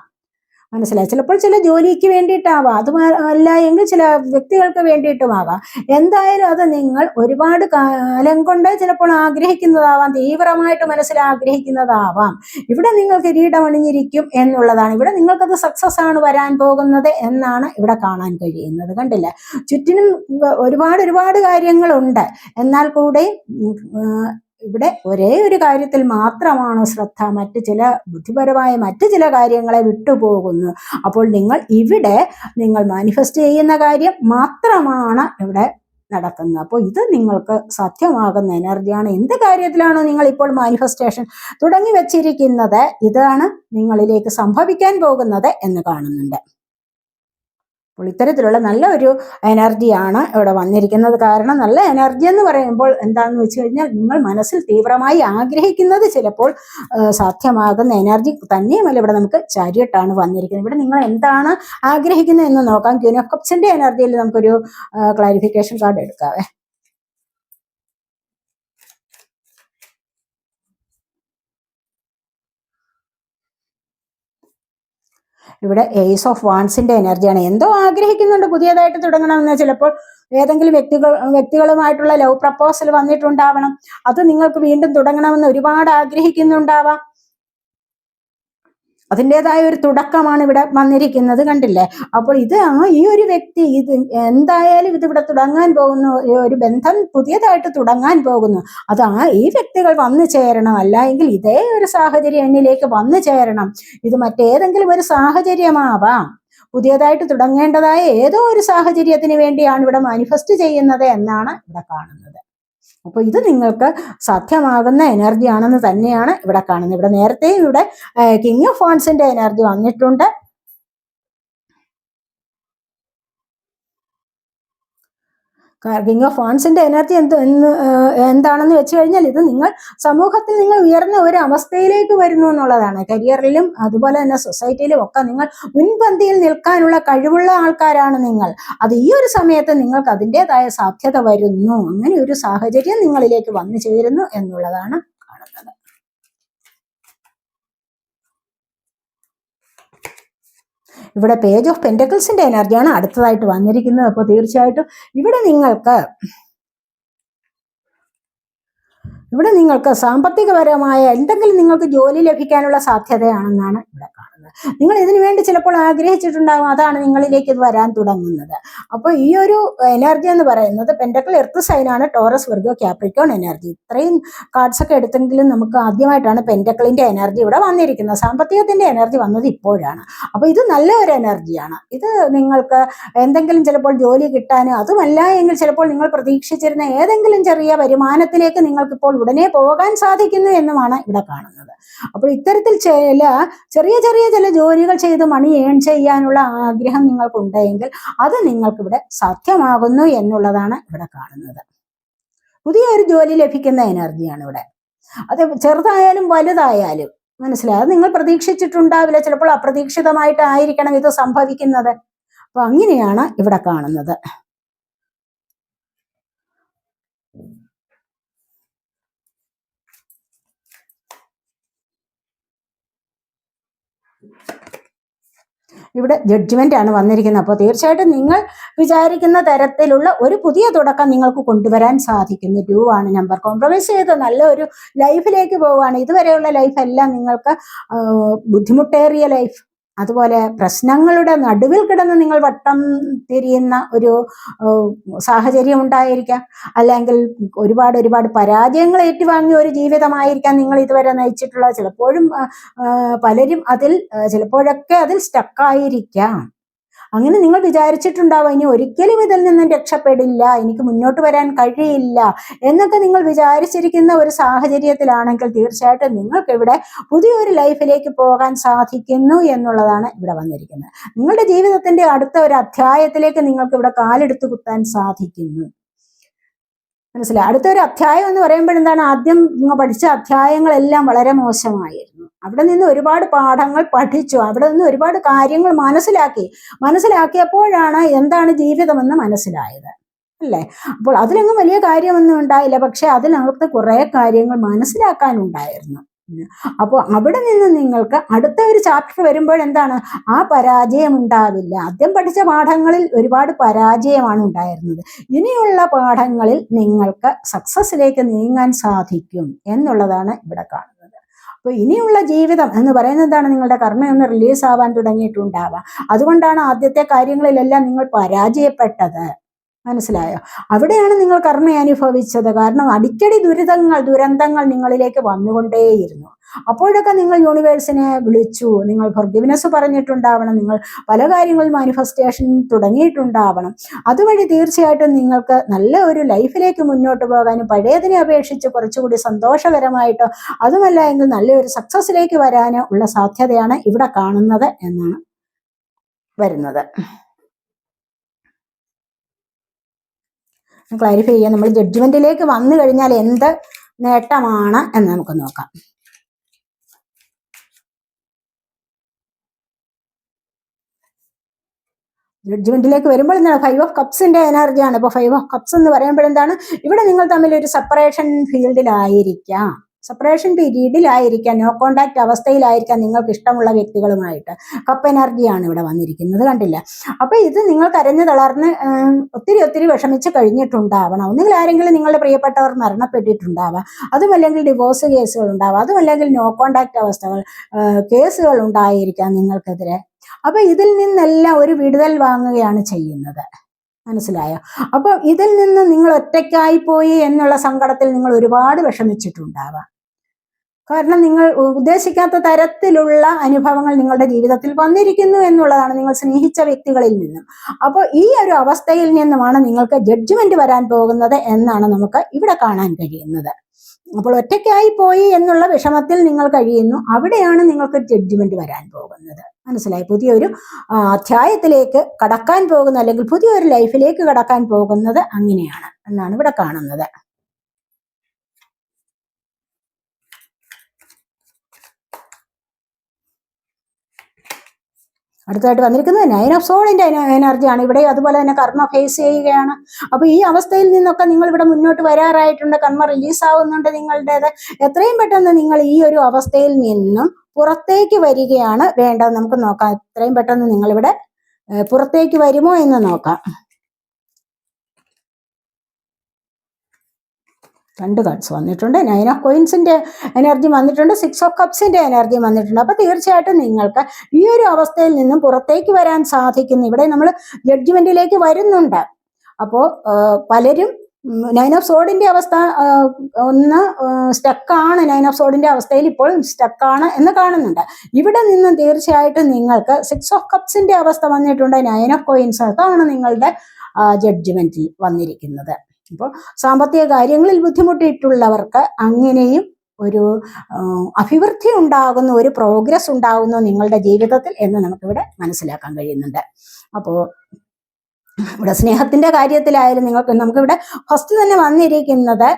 മനസ്സിലായി. ചിലപ്പോൾ ചില ജോലിക്ക് വേണ്ടിയിട്ടാവാം. അത് അല്ല എങ്കിൽ ചില വ്യക്തികൾക്ക് വേണ്ടിയിട്ടുമാകാം. എന്തായാലും അത് നിങ്ങൾ ഒരുപാട് കാലം കൊണ്ട് ചിലപ്പോൾ ആഗ്രഹിക്കുന്നതാവാം. തീവ്രമായിട്ട് മനസ്സിൽ ആഗ്രഹിക്കുന്നതാവാം. ഇവിടെ നിങ്ങൾ കിരീടം അണിഞ്ഞിരിക്കും എന്നുള്ളതാണ്. ഇവിടെ നിങ്ങൾക്കത് സക്സസ് ആണ് വരാൻ പോകുന്നത് എന്നാണ് ഇവിടെ കാണാൻ കഴിയുന്നത്. കണ്ടില്ല? ചുറ്റിനും ഒരുപാട് ഒരുപാട് കാര്യങ്ങളുണ്ട്. എന്നാൽ കൂടെ ഇവിടെ ഒരേ ഒരു കാര്യത്തിൽ മാത്രമാണ് ശ്രദ്ധ? മറ്റ് ചില ബുദ്ധിപരമായ മറ്റ് ചില കാര്യങ്ങളെ വിട്ടുപോകുന്നു. അപ്പോൾ നിങ്ങൾ ഇവിടെ നിങ്ങൾ മാനിഫെസ്റ്റ് ചെയ്യുന്ന കാര്യം മാത്രമാണ് ഇവിടെ നടക്കുന്നത് അപ്പോൾ ഇത് നിങ്ങൾക്ക് സത്യമാകുന്ന എനർജിയാണ്. എന്ത് കാര്യത്തിലാണോ നിങ്ങൾ ഇപ്പോൾ മാനിഫെസ്റ്റേഷൻ തുടങ്ങി വച്ചിരിക്കുന്നത്? ഇതാണ് നിങ്ങളിലേക്ക് സംഭവിക്കാൻ പോകുന്നത് എന്ന് കാണുന്നുണ്ട്. അപ്പോൾ ഇത്തരത്തിലുള്ള നല്ല ഒരു എനർജിയാണ് ഇവിടെ വന്നിരിക്കുന്നത്. കാരണം നല്ല എനർജി എന്ന് പറയുമ്പോൾ എന്താണെന്ന് വെച്ച് കഴിഞ്ഞാൽ നിങ്ങൾ മനസ്സിൽ തീവ്രമായി ആഗ്രഹിക്കുന്നത് ചിലപ്പോൾ സാധ്യമാകുന്ന എനർജി തന്നെയുമല്ല ഇവിടെ നമുക്ക് ചാരിയട്ടാണ് വന്നിരിക്കുന്നത്. ഇവിടെ നിങ്ങൾ എന്താണ് ആഗ്രഹിക്കുന്നത് എന്ന് നോക്കാം. ക്യൂൻ ഓഫ് എനർജിയിൽ നമുക്കൊരു ക്ലാരിഫിക്കേഷൻ കാർഡ് എടുക്കാവേ ഇവിടെ എയ്സ് ഓഫ് വാൺസിന്റെ എനർജിയാണ് എന്തോ ആഗ്രഹിക്കുന്നുണ്ട് പുതിയതായിട്ട് തുടങ്ങണമെന്ന്. ചിലപ്പോൾ ഏതെങ്കിലും വ്യക്തികൾ വ്യക്തികളുമായിട്ടുള്ള ലവ് പ്രപ്പോസൽ വന്നിട്ടുണ്ടാവണം. അത് നിങ്ങൾക്ക് വീണ്ടും തുടങ്ങണമെന്ന് ഒരുപാട് ആഗ്രഹിക്കുന്നുണ്ടാവാം. അതിന്റെതായ ഒരു തുടക്കമാണ് ഇവിടെ വന്നിരിക്കുന്നത് കണ്ടില്ലേ? അപ്പോൾ ഇത് ആ ഈ ഒരു വ്യക്തി ഇത് എന്തായാലും ഇത് ഇവിടെ തുടങ്ങാൻ പോകുന്നു ഒരു ബന്ധം പുതിയതായിട്ട് തുടങ്ങാൻ പോകുന്നു. അത് ആ ഈ വ്യക്തികൾ വന്നു ചേരണം. അല്ല എങ്കിൽ ഇതേ ഒരു സാഹചര്യം എന്നിലേക്ക് വന്നു ചേരണം. ഇത് മറ്റേതെങ്കിലും ഒരു സാഹചര്യമാവാം. പുതിയതായിട്ട് തുടങ്ങേണ്ടതായ ഏതോ ഒരു സാഹചര്യത്തിന് വേണ്ടിയാണ് ഇവിടെ മാനിഫെസ്റ്റ് ചെയ്യുന്നത് എന്നാണ് ഇവിടെ കാണുന്നത്. അപ്പൊ ഇത് നിങ്ങൾക്ക് സാധ്യമാകുന്ന എനർജി ആണെന്ന് തന്നെയാണ് ഇവിടെ കാണുന്നത്. ഇവിടെ നേരത്തെ ഇവിടെ കിങ് ഓഫ് ഫോൺസിന്റെ എനർജി വന്നിട്ടുണ്ട്. കിങ് ഓഫ് ഫോൺസിന്റെ എനർജി എന്ത് എന്ന് എന്താണെന്ന് വെച്ച് കഴിഞ്ഞാൽ ഇത് നിങ്ങൾ സമൂഹത്തിൽ നിങ്ങൾ ഉയർന്ന ഒരു അവസ്ഥയിലേക്ക് വരുന്നു എന്നുള്ളതാണ്. കരിയറിലും അതുപോലെ തന്നെ സൊസൈറ്റിയിലും ഒക്കെ നിങ്ങൾ മുൻപന്തിയിൽ നിൽക്കാനുള്ള കഴിവുള്ള ആൾക്കാരാണ് നിങ്ങൾ. അത് ഈ ഒരു സമയത്ത് നിങ്ങൾക്ക് അതിന്റെതായ സാധ്യത വരുന്നു. അങ്ങനെ ഒരു സാഹചര്യം നിങ്ങളിലേക്ക് വന്നു ചേരുന്നു എന്നുള്ളതാണ് കാണുന്നത് ഇവിടെ പേജ് ഓഫ് പെന്റക്കിൾസിന്റെ എനർജിയാണ് അടുത്തതായിട്ട് വന്നിരിക്കുന്നത്. അപ്പോൾ തീർച്ചയായിട്ടും ഇവിടെ നിങ്ങൾക്ക് ഇവിടെ നിങ്ങൾക്ക് സാമ്പത്തികപരമായ എന്തെങ്കിലും നിങ്ങൾക്ക് ജോലി ലഭിക്കാനുള്ള സാധ്യതയാണെന്നാണ് ഇവിടെ കാണുന്നത്. നിങ്ങൾ ഇതിനു വേണ്ടി ചിലപ്പോൾ ആഗ്രഹിച്ചിട്ടുണ്ടാകും അതാണ് നിങ്ങളിലേക്ക് ഇത് വരാൻ തുടങ്ങുന്നത്. അപ്പോൾ ഈ ഒരു എനർജി എന്ന് പറയുന്നത് പെൻഡക്കൽ എർത്ത് സൈനാണ് ടോറസ് വർഗോ ക്യാപ്രിക്കോൺ എനർജി ഇത്രയും കാർഡ്സ് ഒക്കെ എടുത്തെങ്കിലും നമുക്ക് ആദ്യമായിട്ടാണ് പെൻഡക്കിളിന്റെ എനർജി ഇവിടെ വന്നിരിക്കുന്നത്. സാമ്പത്തികത്തിന്റെ എനർജി വന്നത് ഇപ്പോഴാണ്. അപ്പോൾ ഇത് നല്ല ഒരു എനർജിയാണ് ഇത് നിങ്ങൾക്ക് എന്തെങ്കിലും ചിലപ്പോൾ ജോലി കിട്ടാനോ അതുമല്ല എങ്കിൽ ചിലപ്പോൾ നിങ്ങൾ പ്രതീക്ഷിച്ചിരുന്ന ഏതെങ്കിലും ചെറിയ വരുമാനത്തിലേക്ക് നിങ്ങൾക്കിപ്പോൾ ഉടനെ പോകാൻ സാധിക്കുന്നു എന്നുമാണ് ഇവിടെ കാണുന്നത്. അപ്പോൾ ഇത്തരത്തിൽ ചില ചെറിയ ചെറിയ ചില ജോലികൾ ചെയ്ത് മണി ഏൺ ചെയ്യാനുള്ള ആഗ്രഹം നിങ്ങൾക്കുണ്ടെങ്കിൽ അത് നിങ്ങൾക്കിവിടെ സാധ്യമാകുന്നു എന്നുള്ളതാണ് ഇവിടെ കാണുന്നത്. പുതിയ ഒരു ജോലി ലഭിക്കുന്ന എനർജിയാണ് ഇവിടെ. അത് ചെറുതായാലും വലുതായാലും മനസ്സിലായത് നിങ്ങൾ പ്രതീക്ഷിച്ചിട്ടുണ്ടാവില്ല. ചിലപ്പോൾ അപ്രതീക്ഷിതമായിട്ടായിരിക്കണം ഇത് സംഭവിക്കുന്നത്. അപ്പൊ അങ്ങനെയാണ് ഇവിടെ കാണുന്നത്. ഇവിടെ ജഡ്ജ്മെന്റ് ആണ് വന്നിരിക്കുന്നത്. അപ്പോൾ തീർച്ചയായിട്ടും നിങ്ങൾ വിചാരിക്കുന്ന തരത്തിലുള്ള ഒരു പുതിയ തുടക്കം നിങ്ങൾക്ക് കൊണ്ടുവരാൻ സാധിക്കുന്നു. ടു ആണ് നമ്പർ കോംപ്രമൈസ് ചെയ്ത് നല്ല ഒരു ലൈഫിലേക്ക് പോവുകയാണ്. ഇതുവരെയുള്ള ലൈഫ് എല്ലാം നിങ്ങൾക്ക് ബുദ്ധിമുട്ടേറിയ ലൈഫ് അതുപോലെ പ്രശ്നങ്ങളുടെ നടുവിൽ കിടന്ന് നിങ്ങൾ വട്ടം തിരിയുന്ന ഒരു സാഹചര്യം ഉണ്ടായിരിക്കാം. അല്ലെങ്കിൽ ഒരുപാട് ഒരുപാട് പരാജയങ്ങൾ ഏറ്റുവാങ്ങിയ ഒരു ജീവിതമായിരിക്കാം നിങ്ങൾ ഇതുവരെ നയിച്ചിട്ടുള്ളത്. ചിലപ്പോഴും പലരും അതിൽ ചിലപ്പോഴൊക്കെ അതിൽ സ്റ്റക്കായിരിക്കാം അങ്ങനെ നിങ്ങൾ വിചാരിച്ചിട്ടുണ്ടാവും ഇനി ഒരിക്കലും ഇതിൽ നിന്നും രക്ഷപ്പെടില്ല എനിക്ക് മുന്നോട്ട് വരാൻ കഴിയില്ല എന്നൊക്കെ നിങ്ങൾ വിചാരിച്ചിരിക്കുന്ന ഒരു സാഹചര്യത്തിലാണെങ്കിൽ തീർച്ചയായിട്ടും നിങ്ങൾക്ക് ഇവിടെ പുതിയൊരു ലൈഫിലേക്ക് പോകാൻ സാധിക്കുന്നു എന്നുള്ളതാണ് ഇവിടെ വന്നിരിക്കുന്നത്. നിങ്ങളുടെ ജീവിതത്തിന്റെ അടുത്ത ഒരു അധ്യായത്തിലേക്ക് നിങ്ങൾക്ക് ഇവിടെ കാലെടുത്തു കുത്താൻ സാധിക്കുന്നു. മനസ്സിലായി. അടുത്തൊരു അധ്യായം എന്ന് പറയുമ്പോൾ എന്താണ്? ആദ്യം പഠിച്ച അധ്യായങ്ങളെല്ലാം വളരെ മോശമായിരുന്നു. അവിടെ നിന്ന് ഒരുപാട് പാഠങ്ങൾ പഠിച്ചു. അവിടെ നിന്ന് ഒരുപാട് കാര്യങ്ങൾ മനസ്സിലാക്കി. മനസ്സിലാക്കിയപ്പോഴാണ് എന്താണ് ജീവിതമെന്ന് മനസ്സിലായത്. അല്ലേ? അപ്പോൾ അതിലൊന്നും വലിയ കാര്യമൊന്നും ഉണ്ടായില്ല. പക്ഷെ അതിനകത്ത് കുറെ കാര്യങ്ങൾ മനസ്സിലാക്കാനുണ്ടായിരുന്നു. അപ്പോൾ അവിടെ നിന്ന് നിങ്ങൾക്ക് അടുത്ത ഒരു ചാപ്റ്റർ വരുമ്പോൾ എന്താണ്? ആ പരാജയം ഉണ്ടാവില്ല. ആദ്യം പഠിച്ച പാഠങ്ങളിൽ ഒരുപാട് പരാജയമാണ് ഉണ്ടായിരുന്നത്. ഇനിയുള്ള പാഠങ്ങളിൽ നിങ്ങൾക്ക് സക്സസ്സിലേക്ക് നീങ്ങാൻ സാധിക്കും എന്നുള്ളതാണ് ഇവിടെ കാണുന്നത്. അപ്പോൾ ഇനിയുള്ള ജീവിതം എന്ന് പറയുന്നത് എന്താണ്? നിങ്ങളുടെ കർമ്മയൊന്ന് റിലീസ് ആവാൻ തുടങ്ങിയിട്ടുണ്ടാവാം. അതുകൊണ്ടാണ് ആദ്യത്തെ കാര്യങ്ങളിലെല്ലാം നിങ്ങൾ പരാജയപ്പെട്ടത്. മനസ്സിലായോ? അവിടെയാണ് നിങ്ങൾ കർമ്മ അനുഭവിച്ചത്. കാരണം അടിക്കടി ദുരിതങ്ങൾ ദുരന്തങ്ങൾ നിങ്ങളിലേക്ക് വന്നുകൊണ്ടേയിരുന്നു. അപ്പോഴൊക്കെ നിങ്ങൾ യൂണിവേഴ്സിനെ വിളിച്ചു. നിങ്ങൾ ഫർഗിവ്നെസ് പറഞ്ഞിട്ടുണ്ടാവണം. നിങ്ങൾ പല കാര്യങ്ങളും മാനിഫെസ്റ്റേഷൻ തുടങ്ങിയിട്ടുണ്ടാവണം. അതുവഴി തീർച്ചയായിട്ടും നിങ്ങൾക്ക് നല്ല ഒരു ലൈഫിലേക്ക് മുന്നോട്ട് പോകാനും പഴയതിനെ അപേക്ഷിച്ച് കുറച്ചുകൂടി സന്തോഷകരമായിട്ടോ അതുമല്ല എങ്കിൽ നല്ലൊരു സക്സസ്സിലേക്ക് വരാനോ ഉള്ള സാധ്യതയാണ് ഇവിടെ കാണുന്നത് എന്നാണ് വരുന്നത്. ക്ലാരിഫൈ ചെയ്യാം. നമ്മൾ ജഡ്ജ്മെന്റിലേക്ക് വന്നു കഴിഞ്ഞാൽ എന്ത് നേട്ടമാണ് എന്ന് നമുക്ക് നോക്കാം. ജഡ്ജ്മെന്റിലേക്ക് വരുമ്പോൾ എന്താണ്? ഫൈവ് ഓഫ് കപ്സിന്റെ എനർജിയാണ് ഇപ്പോൾ ഫൈവ് ഓഫ് കപ്സ് എന്ന് പറയുമ്പോൾ എന്താണ്? ഇവിടെ നിങ്ങൾ തമ്മിൽ ഒരു സെപ്പറേഷൻ ഫീൽഡിലായിരിക്കാം സെപ്പറേഷൻ പീരീഡിലായിരിക്കാം നോ കോണ്ടാക്ട് അവസ്ഥയിലായിരിക്കാം നിങ്ങൾക്ക് ഇഷ്ടമുള്ള വ്യക്തികളുമായിട്ട്. കപ്പ് എനർജിയാണ് ഇവിടെ വന്നിരിക്കുന്നത് കണ്ടില്ല? അപ്പൊ ഇത് നിങ്ങൾ കരഞ്ഞു തളർന്ന് ഒത്തിരി ഒത്തിരി വിഷമിച്ച് കഴിഞ്ഞിട്ടുണ്ടാവണം. ഒന്നുകിൽ ആരെങ്കിലും നിങ്ങളുടെ പ്രിയപ്പെട്ടവർ മരണപ്പെട്ടിട്ടുണ്ടാവാം. അതുമല്ലെങ്കിൽ ഡിവോഴ്സ് കേസുകൾ ഉണ്ടാവാം. അതുമല്ലെങ്കിൽ നോ കോണ്ടാക്ട് അവസ്ഥകൾ കേസുകൾ ഉണ്ടായിരിക്കാം നിങ്ങൾക്കെതിരെ. അപ്പൊ ഇതിൽ നിന്നെല്ലാം ഒരു വിടുതൽ വാങ്ങുകയാണ് ചെയ്യുന്നത്. മനസ്സിലായോ? അപ്പൊ ഇതിൽ നിന്ന് നിങ്ങൾ ഒറ്റയ്ക്കായി പോയി എന്നുള്ള സങ്കടത്തിൽ നിങ്ങൾ ഒരുപാട് വിഷമിച്ചിട്ടുണ്ടാവാം. കാരണം നിങ്ങൾ ഉദ്ദേശിക്കാത്ത തരത്തിലുള്ള അനുഭവങ്ങൾ നിങ്ങളുടെ ജീവിതത്തിൽ വന്നിരിക്കുന്നു എന്നുള്ളതാണ് നിങ്ങൾ സ്നേഹിച്ച വ്യക്തികളിൽ നിന്നും. അപ്പോൾ ഈ ഒരു അവസ്ഥയിൽ നിന്നുമാണ് നിങ്ങൾക്ക് ജഡ്ജ്മെന്റ് വരാൻ പോകുന്നത് എന്നാണ് നമുക്ക് ഇവിടെ കാണാൻ കഴിയുന്നത്. അപ്പോൾ ഒറ്റയ്ക്കായി പോയി എന്നുള്ള വിഷമത്തിൽ നിങ്ങൾ കഴിയുന്നു അവിടെയാണ് നിങ്ങൾക്ക് ജഡ്ജ്മെന്റ് വരാൻ പോകുന്നത്. മനസ്സിലായി? പുതിയൊരു അധ്യായത്തിലേക്ക് കടക്കാൻ പോകുന്ന അല്ലെങ്കിൽ പുതിയൊരു ലൈഫിലേക്ക് കടക്കാൻ പോകുന്നത് അങ്ങനെയാണ് എന്നാണ് ഇവിടെ കാണുന്നത്. അടുത്തായിട്ട് വന്നിരിക്കുന്നത് നയൻ ഓഫ് സോളിന്റെ എനർജിയാണ് ഇവിടെ അതുപോലെ തന്നെ കർമ്മ ഫേസ് ചെയ്യുകയാണ്. അപ്പോൾ ഈ അവസ്ഥയിൽ നിന്നൊക്കെ നിങ്ങൾ ഇവിടെ മുന്നോട്ട് വരാറായിട്ടുണ്ട്. കർമ്മ റിലീസ് ആവുന്നുണ്ട് നിങ്ങളുടേത്. എത്രയും പെട്ടെന്ന് നിങ്ങൾ ഈ ഒരു അവസ്ഥയിൽ നിന്നും പുറത്തേക്ക് വരികയാണ് വേണ്ടത്. നമുക്ക് നോക്കാം. എത്രയും പെട്ടെന്ന് ഏഹ്, പുറത്തേക്ക് വരുമോ എന്ന് നോക്കാം. രണ്ട് കാർഡ്സ് വന്നിട്ടുണ്ട്. നയൻ ഓഫ് കോയിൻസിന്റെ എനർജി വന്നിട്ടുണ്ട്. സിക്സ് ഓഫ് കപ്സിന്റെ എനർജി വന്നിട്ടുണ്ട്. അപ്പോൾ തീർച്ചയായിട്ടും നിങ്ങൾക്ക് ഈ ഒരു അവസ്ഥയിൽ നിന്നും പുറത്തേക്ക് വരാൻ സാധിക്കുന്നു. ഇവിടെ നമ്മൾ ജഡ്ജ്മെന്റിലേക്ക് വരുന്നുണ്ട്. അപ്പോൾ പലരും നയൻ ഓഫ് സോഡിന്റെ അവസ്ഥ ഒന്ന് സ്റ്റക്കാണ് നയൻ ഓഫ് സോഡിന്റെ അവസ്ഥയിൽ ഇപ്പോൾ സ്റ്റക്കാണ് എന്ന് കാണുന്നുണ്ട്. ഇവിടെ നിന്നും തീർച്ചയായിട്ടും നിങ്ങൾക്ക് സിക്സ് ഓഫ് കപ്സിന്റെ അവസ്ഥ വന്നിട്ടുണ്ട്. നയൻ ഓഫ് കോയിൻസ് അതാണ് നിങ്ങളുടെ ജഡ്ജ്മെന്റിൽ വന്നിരിക്കുന്നത്. അപ്പോൾ സാമ്പത്തിക കാര്യങ്ങളിൽ ബുദ്ധിമുട്ടിയിട്ടുള്ളവർക്ക് അങ്ങനെയും ഒരു അഭിവൃദ്ധി ഉണ്ടാകുന്ന ഒരു പ്രോഗ്രസ് ഉണ്ടാകുന്നു നിങ്ങളുടെ ജീവിതത്തിൽ എന്ന് നമുക്കിവിടെ മനസ്സിലാക്കാൻ കഴിയുന്നുണ്ട്. അപ്പോൾ ഇവിടെ സ്നേഹത്തിന്റെ കാര്യത്തിലായാലും നിങ്ങൾക്ക് നമുക്കിവിടെ ഫസ്റ്റ് തന്നെ വന്നിരിക്കുന്നത്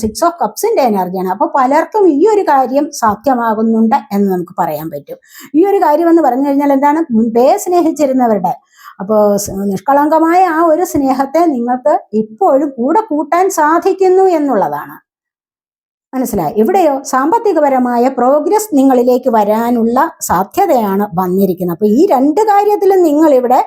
സിക്സ് ഓഫ് കപ്സിന്റെ എനർജിയാണ് അപ്പോൾ പലർക്കും ഈ ഒരു കാര്യം സാധ്യമാകുന്നുണ്ട് എന്ന് നമുക്ക് പറയാൻ പറ്റും. ഈ ഒരു കാര്യം എന്ന് പറഞ്ഞു കഴിഞ്ഞാൽ എന്താണ്? മുൻപേ സ്നേഹിച്ചിരുന്നവരുടെ അപ്പോൾ നിഷ്കളങ്കമായ ആ ഒരു സ്നേഹത്തെ നിങ്ങൾക്ക് ഇപ്പോഴും കൂടെ കൂട്ടാൻ സാധിക്കുന്നു എന്നുള്ളതാണ്. മനസ്സിലായി? ഇവിടെയോ സാമ്പത്തികപരമായ പ്രോഗ്രസ് നിങ്ങളിലേക്ക് വരാനുള്ള സാധ്യതയാണ് വന്നിരിക്കുന്നത്. അപ്പൊ ഈ രണ്ട് കാര്യത്തിലും നിങ്ങൾ ഇവിടെ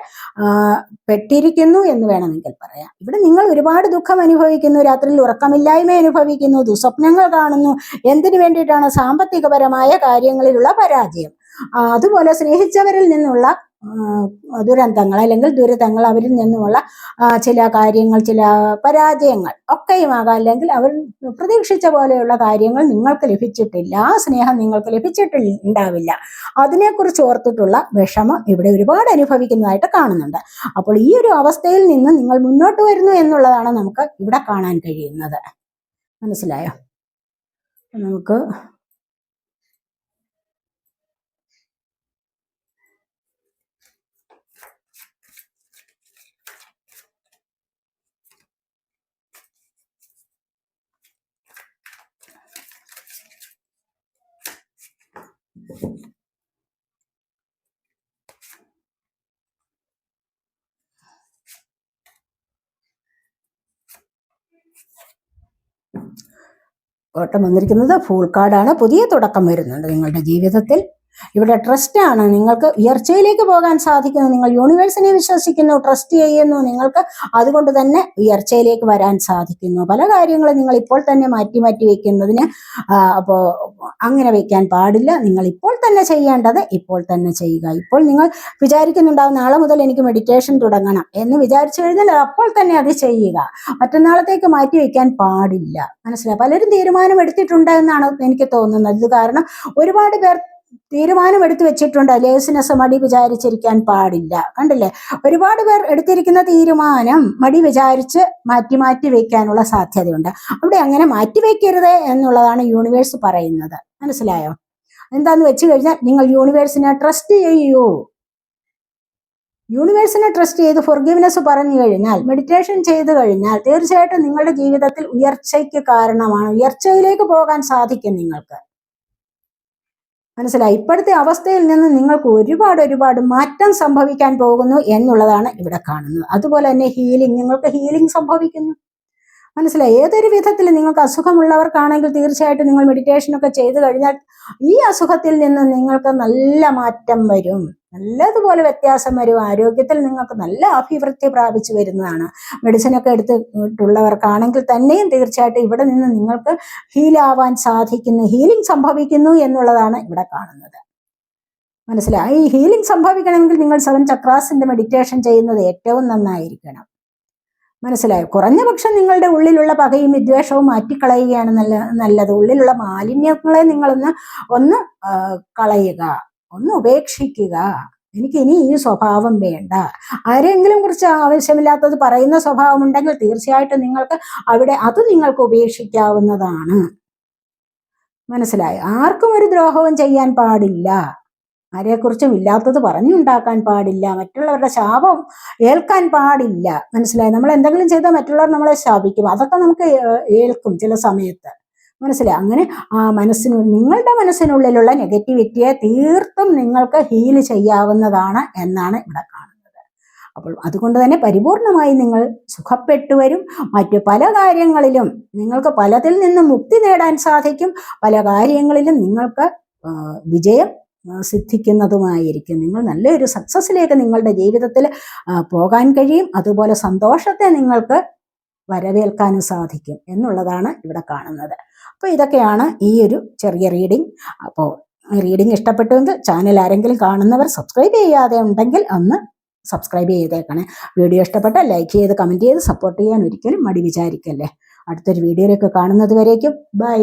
പെട്ടിരിക്കുന്നു എന്ന് വേണമെങ്കിൽ പറയാം. ഇവിടെ നിങ്ങൾ ഒരുപാട് ദുഃഖം അനുഭവിക്കുന്നു രാത്രിയിൽ ഉറക്കമില്ലായ്മ അനുഭവിക്കുന്നു ദുസ്വപ്നങ്ങൾ കാണുന്നു. എന്തിനു വേണ്ടിയിട്ടാണ് സാമ്പത്തികപരമായ കാര്യങ്ങളിലുള്ള പരാജയം? അതുപോലെ സ്നേഹിച്ചവരിൽ നിന്നുള്ള ദുരന്തങ്ങൾ അല്ലെങ്കിൽ ദുരിതങ്ങൾ അവരിൽ നിന്നുമുള്ള ചില കാര്യങ്ങൾ ചില പരാജയങ്ങൾ ഒക്കെയുമാകാം. അല്ലെങ്കിൽ അവർ പ്രതീക്ഷിച്ച പോലെയുള്ള കാര്യങ്ങൾ നിങ്ങൾക്ക് ലഭിച്ചിട്ടില്ല ആ സ്നേഹം നിങ്ങൾക്ക് ലഭിച്ചിട്ടില്ല ലഭിച്ചിട്ടുണ്ടാവില്ല അതിനെക്കുറിച്ച് ഓർത്തിട്ടുള്ള വിഷമം ഇവിടെ ഒരുപാട് അനുഭവിക്കുന്നതായിട്ട് കാണുന്നുണ്ട്. അപ്പോൾ ഈ ഒരു അവസ്ഥയിൽ നിന്ന് നിങ്ങൾ മുന്നോട്ട് വരുന്നു എന്നുള്ളതാണ് നമുക്ക് ഇവിടെ കാണാൻ കഴിയുന്നത്. മനസ്സിലായോ? നമുക്ക് ഓട്ടം വന്നിരിക്കുന്നത് ഫുൾ കാർഡാണ്. പുതിയ തുടക്കം വരുന്നുണ്ട് നിങ്ങളുടെ ജീവിതത്തിൽ. ഇവിടെ ട്രസ്റ്റ് ആണ്. നിങ്ങൾക്ക് ഉയർച്ചയിലേക്ക് പോകാൻ സാധിക്കുന്നു. നിങ്ങൾ യൂണിവേഴ്സിനെ വിശ്വസിക്കുന്നു ട്രസ്റ്റ് ചെയ്യുന്നു. നിങ്ങൾക്ക് അതുകൊണ്ട് തന്നെ ഉയർച്ചയിലേക്ക് വരാൻ സാധിക്കുന്നു. പല കാര്യങ്ങളും നിങ്ങൾ ഇപ്പോൾ തന്നെ മാറ്റി മാറ്റി വെക്കുന്നതിന് അപ്പോ അങ്ങനെ വെക്കാൻ പാടില്ല. നിങ്ങൾ ഇപ്പോൾ തന്നെ ചെയ്യേണ്ടത് ഇപ്പോൾ തന്നെ ചെയ്യുക. ഇപ്പോൾ നിങ്ങൾ വിചാരിക്കുന്നുണ്ടാവും നാളെ മുതൽ എനിക്ക് മെഡിറ്റേഷൻ തുടങ്ങണം എന്ന് വിചാരിച്ചു കഴിഞ്ഞാൽ അപ്പോൾ തന്നെ അത് ചെയ്യുക. മറ്റന്നാളത്തേക്ക് മാറ്റി വെക്കാൻ പാടില്ല. മനസ്സിലായി പലരും തീരുമാനം എടുത്തിട്ടുണ്ട് എന്നാണ് എനിക്ക് തോന്നുന്നത്. ഇത് കാരണം ഒരുപാട് പേർ തീരുമാനം എടുത്തു വെച്ചിട്ടുണ്ട്. ലേസിനെസ് മടി വിചാരിച്ചിരിക്കാൻ പാടില്ല. കണ്ടില്ലേ? ഒരുപാട് പേർ എടുത്തിരിക്കുന്ന തീരുമാനം മടി വിചാരിച്ച് മാറ്റി മാറ്റി വെക്കാനുള്ള സാധ്യതയുണ്ട്. അവിടെ അങ്ങനെ മാറ്റി വെക്കരുത് എന്നുള്ളതാണ് യൂണിവേഴ്സ് പറയുന്നത്. മനസ്സിലായോ? എന്താന്ന് വെച്ച് കഴിഞ്ഞാൽ നിങ്ങൾ യൂണിവേഴ്സിനെ ട്രസ്റ്റ് ചെയ്യൂ. യൂണിവേഴ്സിനെ ട്രസ്റ്റ് ചെയ്ത് ഫൊർഗീവ്നെസ് പറഞ്ഞു കഴിഞ്ഞാൽ മെഡിറ്റേഷൻ ചെയ്തു കഴിഞ്ഞാൽ തീർച്ചയായിട്ടും നിങ്ങളുടെ ജീവിതത്തിൽ ഉയർച്ചയ്ക്ക് കാരണമാണ്. ഉയർച്ചയിലേക്ക് പോകാൻ സാധിക്കും നിങ്ങൾക്ക്. മനസ്സിലായി? ഇപ്പോഴത്തെ അവസ്ഥയിൽ നിന്ന് നിങ്ങൾക്ക് ഒരുപാട് ഒരുപാട് മാറ്റം സംഭവിക്കാൻ പോകുന്നു എന്നുള്ളതാണ് ഇവിടെ കാണുന്നത്. അതുപോലെ തന്നെ ഹീലിംഗ് നിങ്ങൾക്ക് ഹീലിംഗ് സംഭവിക്കുന്നു. മനസ്സിലായി? ഏതൊരു വിധത്തിൽ നിങ്ങൾക്ക് അസുഖമുള്ളവർക്കാണെങ്കിൽ തീർച്ചയായിട്ടും നിങ്ങൾ മെഡിറ്റേഷനൊക്കെ ചെയ്തു കഴിഞ്ഞാൽ ഈ അസുഖത്തിൽ നിന്ന് നിങ്ങൾക്ക് നല്ല മാറ്റം വരും. നല്ലതുപോലെ വ്യത്യാസം വരും. ആരോഗ്യത്തിൽ നിങ്ങൾക്ക് നല്ല അഭിവൃദ്ധി പ്രാപിച്ചു വരുന്നതാണ്. മെഡിസിൻ ഒക്കെ എടുത്തിട്ടുള്ളവർക്കാണെങ്കിൽ തന്നെയും തീർച്ചയായിട്ടും ഇവിടെ നിന്ന് നിങ്ങൾക്ക് ഹീലാവാൻ സാധിക്കുന്നു. ഹീലിംഗ് സംഭവിക്കുന്നു എന്നുള്ളതാണ് ഇവിടെ കാണുന്നത്. മനസ്സിലായി? ഈ ഹീലിംഗ് സംഭവിക്കണമെങ്കിൽ നിങ്ങൾ സെവൻ ചക്രാസിന്റെ മെഡിറ്റേഷൻ ചെയ്യുന്നത് ഏറ്റവും നന്നായിരിക്കണം. മനസ്സിലായോ? കുറഞ്ഞ പക്ഷം നിങ്ങളുടെ ഉള്ളിലുള്ള പകയും വിദ്വേഷവും മാറ്റിക്കളയുകയാണ് നല്ല നല്ലത്. ഉള്ളിലുള്ള മാലിന്യങ്ങളെ നിങ്ങളൊന്ന് ഒന്ന് കളയുക. ഒന്ന് ഉപേക്ഷിക്കുക. എനിക്ക് ഇനി ഈ സ്വഭാവം വേണ്ട. ആരെങ്കിലും കുറിച്ച് ആവശ്യമില്ലാത്തത് പറയുന്ന സ്വഭാവം ഉണ്ടെങ്കിൽ തീർച്ചയായിട്ടും നിങ്ങൾക്ക് അവിടെ അത് നിങ്ങൾക്ക് ഉപേക്ഷിക്കാവുന്നതാണ്. മനസ്സിലായി? ആർക്കും ഒരു ദ്രോഹവും ചെയ്യാൻ പാടില്ല. ആരെക്കുറിച്ചും ഇല്ലാത്തത് പറഞ്ഞുണ്ടാക്കാൻ പാടില്ല. മറ്റുള്ളവരുടെ ശാപം ഏൽക്കാൻ പാടില്ല. മനസ്സിലായി? നമ്മൾ എന്തെങ്കിലും ചെയ്താൽ മറ്റുള്ളവർ നമ്മളെ ശാപിക്കും. അതൊക്കെ നമുക്ക് ഏൽക്കും ചില സമയത്ത്. മനസ്സിലായി? അങ്ങനെ ആ മനസ്സിന് നിങ്ങളുടെ മനസ്സിനുള്ളിലുള്ള നെഗറ്റിവിറ്റിയെ തീർത്തും നിങ്ങൾക്ക് ഹീൽ ചെയ്യാവുന്നതാണ് എന്നാണ് ഇവിടെ കാണുന്നത്. അപ്പോൾ അതുകൊണ്ട് തന്നെ പരിപൂർണമായി നിങ്ങൾ സുഖപ്പെട്ടു വരും. മറ്റു പല കാര്യങ്ങളിലും നിങ്ങൾക്ക് പലതിൽ നിന്നും മുക്തി നേടാൻ സാധിക്കും. പല കാര്യങ്ങളിലും നിങ്ങൾക്ക് വിജയം സിദ്ധിക്കുന്നതുമായിരിക്കും. നിങ്ങൾ നല്ലൊരു സക്സസ്സിലേക്ക് നിങ്ങളുടെ ജീവിതത്തിൽ പോകാൻ കഴിയും. അതുപോലെ സന്തോഷത്തെ നിങ്ങൾക്ക് വരവേൽക്കാനും സാധിക്കും എന്നുള്ളതാണ് ഇവിടെ കാണുന്നത്. അപ്പോൾ ഇതൊക്കെയാണ് ഈ ഒരു ചെറിയ റീഡിംഗ് അപ്പോൾ റീഡിംഗ് ഇഷ്ടപ്പെട്ടുവെങ്കിൽ ചാനൽ ആരെങ്കിലും കാണുന്നവർ സബ്സ്ക്രൈബ് ചെയ്യാതെ ഉണ്ടെങ്കിൽ ഒന്ന് സബ്സ്ക്രൈബ് ചെയ്തേക്കണേ. വീഡിയോ ഇഷ്ടപ്പെട്ടാൽ ലൈക്ക് ചെയ്ത് കമന്റ് ചെയ്ത് സപ്പോർട്ട് ചെയ്യാൻ ഒരിക്കലും മടി വിചാരിക്കല്ലേ. അടുത്തൊരു വീഡിയോയിലേക്ക് കാണുന്നത് വരേക്കും. ബൈ